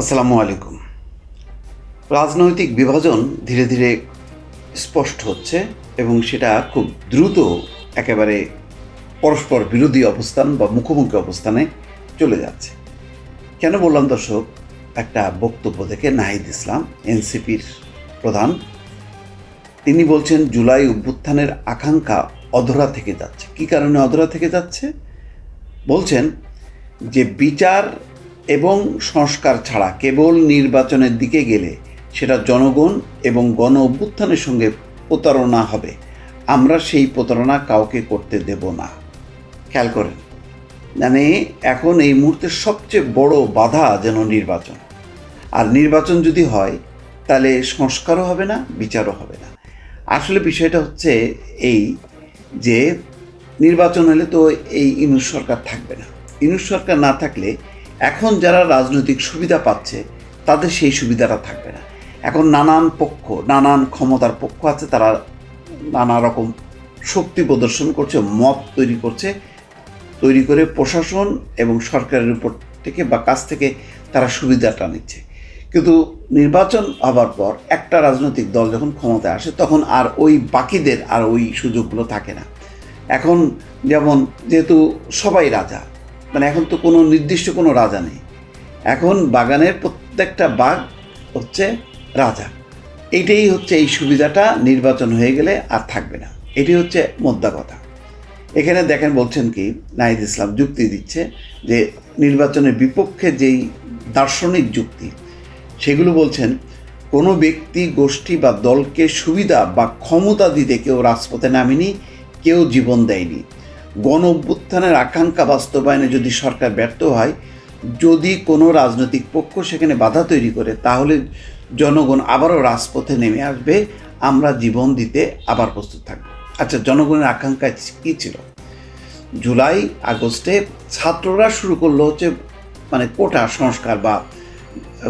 আসসালামু আলাইকুম। রাজনৈতিক বিভাজন ধীরে ধীরে স্পষ্ট হচ্ছে এবং সেটা খুব দ্রুত একেবারে পরস্পর বিরোধী অবস্থান বা মুখোমুখি অবস্থানে চলে যাচ্ছে। কেন বললাম দর্শক? একটা বক্তব্য থেকে নাহিদ ইসলাম, এনসিপির প্রধান, তিনি বলছেন, জুলাই অভ্যুত্থানের আকাঙ্ক্ষা অধরা থেকে যাচ্ছে। কি কারণে অধরা থেকে যাচ্ছে? বলছেন যে বিচার এবং সংস্কার ছাড়া কেবল নির্বাচনের দিকে গেলে সেটা জনগণ এবং গণ অভ্যুত্থানের সঙ্গে প্রতারণা হবে। আমরা সেই প্রতারণা কাউকে করতে দেব না। খেয়াল করেন। মানে এখন এই মুহূর্তে সবচেয়ে বড় বাধা যেন নির্বাচন। আর নির্বাচন যদি হয়, তাহলে সংস্কারও হবে না, বিচারও হবে না। আসলে বিষয়টা হচ্ছে এই যে, নির্বাচন হলে তো এই ইনুস সরকার থাকবে না। ইনুস সরকার না থাকলে এখন যারা রাজনৈতিক সুবিধা পাচ্ছে, তাদের সেই সুবিধাটা থাকবে না। এখন নানান পক্ষ, নানান ক্ষমতার পক্ষ আছে, তারা নানা রকম শক্তি প্রদর্শন করছে, মত তৈরি করছে। তৈরি করে প্রশাসন এবং সরকারের উপর থেকে বা কাছ থেকে তারা সুবিধাটা নিচ্ছে। কিন্তু নির্বাচন হবার পর একটা রাজনৈতিক দল যখন ক্ষমতায় আসে, তখন আর ওই বাকিদের আর ওই সুযোগগুলো থাকে না। এখন যেমন যেহেতু সবাই রাজা মানে এখন তো কোনো নির্দিষ্ট কোনো রাজা নেই। এখন বাগানের প্রত্যেকটা বাঘ হচ্ছে রাজা। এইটাই হচ্ছে এই সুবিধাটা নির্বাচন হয়ে গেলে আর থাকবে না। এটি হচ্ছে মোদ্দা কথা। এখানে দেখেন বলছেন কি, নাহিদ ইসলাম যুক্তি দিচ্ছে যে নির্বাচনের বিপক্ষে যেই দার্শনিক যুক্তি, সেগুলো বলছেন, কোনো ব্যক্তি, গোষ্ঠী বা দলকে সুবিধা বা ক্ষমতা দিতে কেউ রাজপথে নামেনি, কেউ জীবন দেয়নি। গণ অভ্যুত্থানের আকাঙ্ক্ষা বাস্তবায়নে যদি সরকার ব্যর্থ হয়, যদি কোনো রাজনৈতিক পক্ষ সেখানে বাধা তৈরি করে, তাহলে জনগণ আবারও রাজপথে নেমে আসবে। আমরা জীবন দিতে আবার প্রস্তুত থাকব। আচ্ছা জনগণের আকাঙ্ক্ষা কী ছিল? জুলাই আগস্টে ছাত্ররা শুরু করল হচ্ছে মানে কোটা সংস্কার বা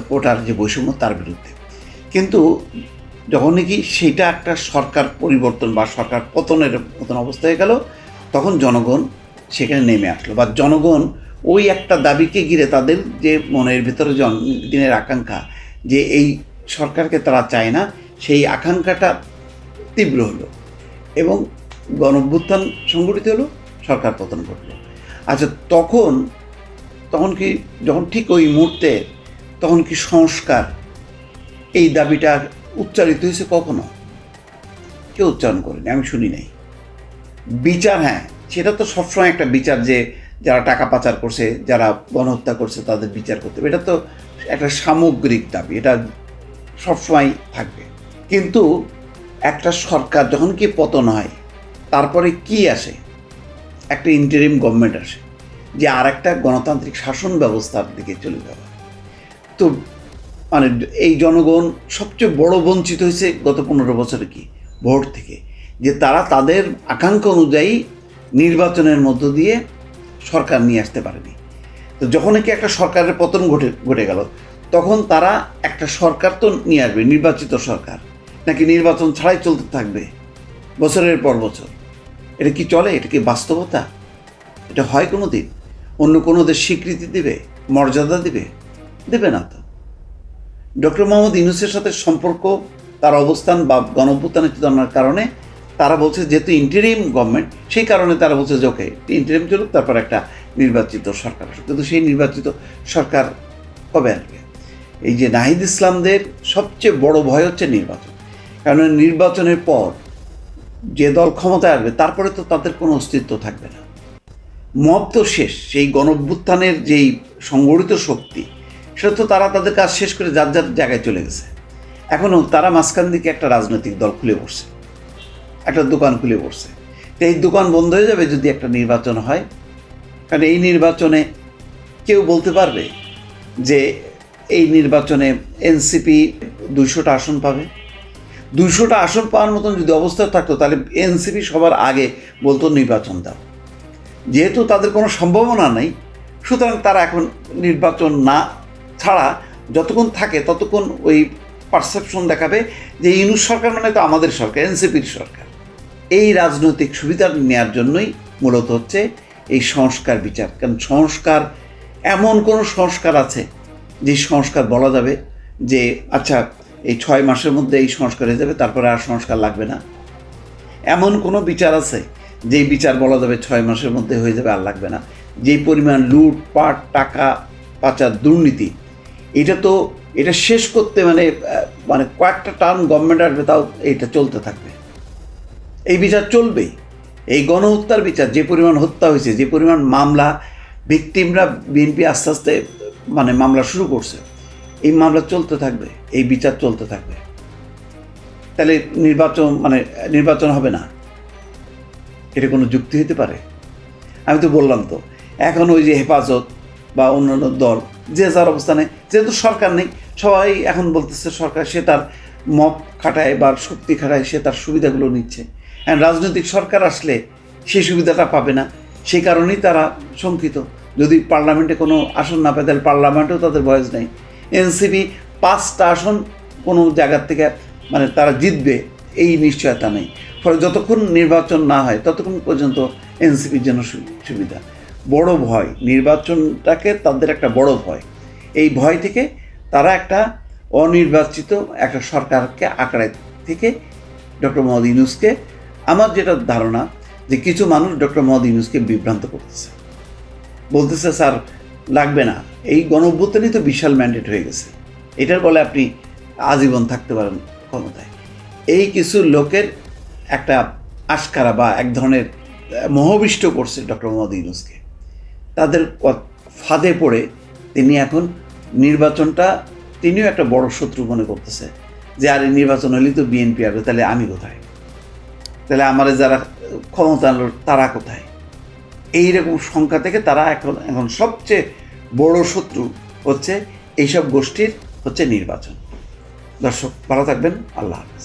কোটার যে বৈষম্য তার বিরুদ্ধে। কিন্তু যখন নাকি সেটা একটা সরকার পরিবর্তন বা সরকার পতনের মতন অবস্থায় গেল তখন জনগণ সেখানে নেমে আসলো। বা জনগণ ওই একটা দাবিকে ঘিরে তাদের যে মনের ভিতরে জন দিনের আকাঙ্ক্ষা যে এই সরকারকে তারা চায় না, সেই আকাঙ্ক্ষাটা তীব্র হলো এবং গণভ্যুত্থান সংগঠিত হলো, সরকার পতন ঘটলো। আচ্ছা তখন তখন কি যখন ঠিক ওই মুহূর্তে, তখন কি সংস্কার এই দাবিটা উচ্চারিত হয়েছে কখনো? কেউ উচ্চারণ করেনি, আমি শুনি নাই। বিচার হ্যাঁ সেটা তো সবসময় একটা বিচার যে যারা টাকা পাচার করছে, যারা গণহত্যা করছে, তাদের বিচার করতে হবে। এটা তো একটা সামগ্রিক দাবি, এটা সবসময় থাকবে। কিন্তু একটা সরকার যখন কি পতন হয়, তারপরে কি আসে? একটা ইন্টারিম গভর্নমেন্ট আসে, যে আর একটা গণতান্ত্রিক শাসন ব্যবস্থার দিকে চলে যাওয়া। তো মানে এই জনগণ সবচেয়ে বড় বঞ্চিত হয়েছে গত পনেরো বছরে কি? ভোট থেকে। যে তারা তাদের আকাঙ্ক্ষা অনুযায়ী নির্বাচনের মধ্য দিয়ে সরকার নিয়ে আসতে পারেনি। তো যখন কি একটা সরকারের পতন ঘটে ঘটে গেল, তখন তারা একটা সরকার তো নিয়ে আসবে, নির্বাচিত সরকার। নাকি নির্বাচন ছাড়াই চলতে থাকবে বছরের পর বছর। এটা কি চলে? এটা কি বাস্তবতা? এটা হয় কোনো দিন? অন্য কোনো দেশ স্বীকৃতি দেবে? মর্যাদা দেবে? দেবে না তো। ডক্টর মোহাম্মদ ইউনুসের সাথে সম্পর্ক, তার অবস্থান বা গণভ্যুত্থানের চেতনার কারণে তারা বলছে যেহেতু ইন্টারিম গভর্নমেন্ট সেই কারণে তারা বলছে যে ওকে ইন্টারিম চলুক, তারপর একটা নির্বাচিত সরকার আসুক। কিন্তু সেই নির্বাচিত সরকার কবে আসবে? এই যে নাহিদ ইসলামদের সবচেয়ে বড় ভয় হচ্ছে নির্বাচন। কারণ নির্বাচনের পর যে দল ক্ষমতায় আসবে, তারপরে তো তাদের কোনো অস্তিত্ব থাকবে না। মব তো শেষ, সেই গণভ্যুত্থানের যেই সংগঠিত শক্তি, সেটা তো তারা তাদের কাজ শেষ করে যার যার জায়গায় চলে গেছে। এখনও তারা মাঝখান দিকে একটা রাজনৈতিক দল খুলে বসছে। একটা দোকান খুলে পড়ছে। এই দোকান বন্ধ হয়ে যাবে যদি একটা নির্বাচন হয়। কারণ এই নির্বাচনে কেউ বলতে পারবে যে এই নির্বাচনে এনসিপি দুইশোটা আসন পাবে। দুইশোটা আসন পাওয়ার মতন যদি অবস্থা থাকতো, তাহলে এনসিপি সবার আগে বলতো নির্বাচন দাও। যেহেতু তাদের কোনো সম্ভাবনা নেই, সুতরাং তারা এখন নির্বাচন না ছাড়া যতক্ষণ থাকে ততক্ষণ ওই পারসেপশন দেখাবে যে ইউনুস সরকার মানে তো আমাদের সরকার, এনসিপির সরকার। এই রাজনৈতিক সুবিধা নেওয়ার জন্যই মূলত হচ্ছে এই সংস্কার বিচার। কারণ সংস্কার, এমন কোনো সংস্কার আছে যে সংস্কার বলা যাবে যে আচ্ছা এই ছয় মাসের মধ্যে এই সংস্কার হয়ে যাবে, তারপরে আর সংস্কার লাগবে না। এমন কোনো বিচার আছে যেই বিচার বলা যাবে ছয় মাসের মধ্যে হয়ে যাবে আর লাগবে না। যেই পরিমাণ লুট, পাট, টাকা পাচার, দুর্নীতি, এটা তো, এটা শেষ করতে মানে মানে কয়েকটা টার্ম গভর্নমেন্ট আসবে তাও এটা চলতে থাকবে। এই বিচার চলবেই। এই গণহত্যার বিচার, যে পরিমাণ হত্যা হয়েছে, যে পরিমাণ মামলা, ভিকটিমরা বিএনপি আস্তে আস্তে মানে মামলা শুরু করছে, এই মামলা চলতে থাকবে, এই বিচার চলতে থাকবে। তাহলে নির্বাচন মানে নির্বাচন হবে না। এটা কোনো যুক্তি হতে পারে? আমি তো বললাম তো, এখন ওই যে হেফাজত বা অন্যান্য দল, যে যার অবস্থানে, যেহেতু সরকার নেই, সবাই এখন বলতেছে সরকার সে তার মপ খাটায় বা শক্তি খাটায় সে তার সুবিধাগুলো নিচ্ছে। রাজনৈতিক সরকার আসলে সেই সুবিধাটা পাবে না। সেই কারণেই তারা শঙ্কিত। যদি পার্লামেন্টে কোনো আসন না পায়, তাহলে পার্লামেন্টেও তাদের বয়স নেই। এনসিপি পাঁচটা আসন কোনো জায়গার থেকে মানে তারা জিতবে, এই নিশ্চয়তা নেই। ফলে যতক্ষণ নির্বাচন না হয়, ততক্ষণ পর্যন্ত এনসিপির জন্য সুবিধা। বড় ভয়, নির্বাচনটাকে তাদের একটা বড় ভয়। এই ভয় থেকে তারা একটা অনির্বাচিত একটা সরকারকে আঁকড়ায় থেকে ডক্টর মোহাম্মদ ইউনুসকে আমার যেটা ধারণা যে কিছু মানুষ ডক্টর মোহাম্মদ ইউনুসকে বিভ্রান্ত করতেছে। বলতেছে, স্যার, লাগবে না। এই গণ তো বিশাল ম্যান্ডেট হয়ে গেছে। এটার বলে আপনি আজীবন থাকতে পারেন ক্ষমতায়। এই কিছু লোকের একটা আশকারা বা এক ধরনের মোহবিষ্ট করছে ডক্টর মোহাম্মদ ইউনুসকে। তাদের ফাঁদে পড়ে তিনি এখন নির্বাচনটা তিনিও একটা বড় শত্রু মনে করতেছে যে, আর এই নির্বাচন হলেই তো বিএনপি আসবে, তাহলে আমি কোথায়? তাহলে আমাদের যারা ক্ষমতা তারা কোথায়? এইরকম সংখ্যা থেকে তারা এখন এখন সবচেয়ে বড় শত্রু হচ্ছে এইসব গোষ্ঠীর হচ্ছে নির্বাচন। দর্শক, ভালো থাকবেন, আল্লাহ হাফেজ।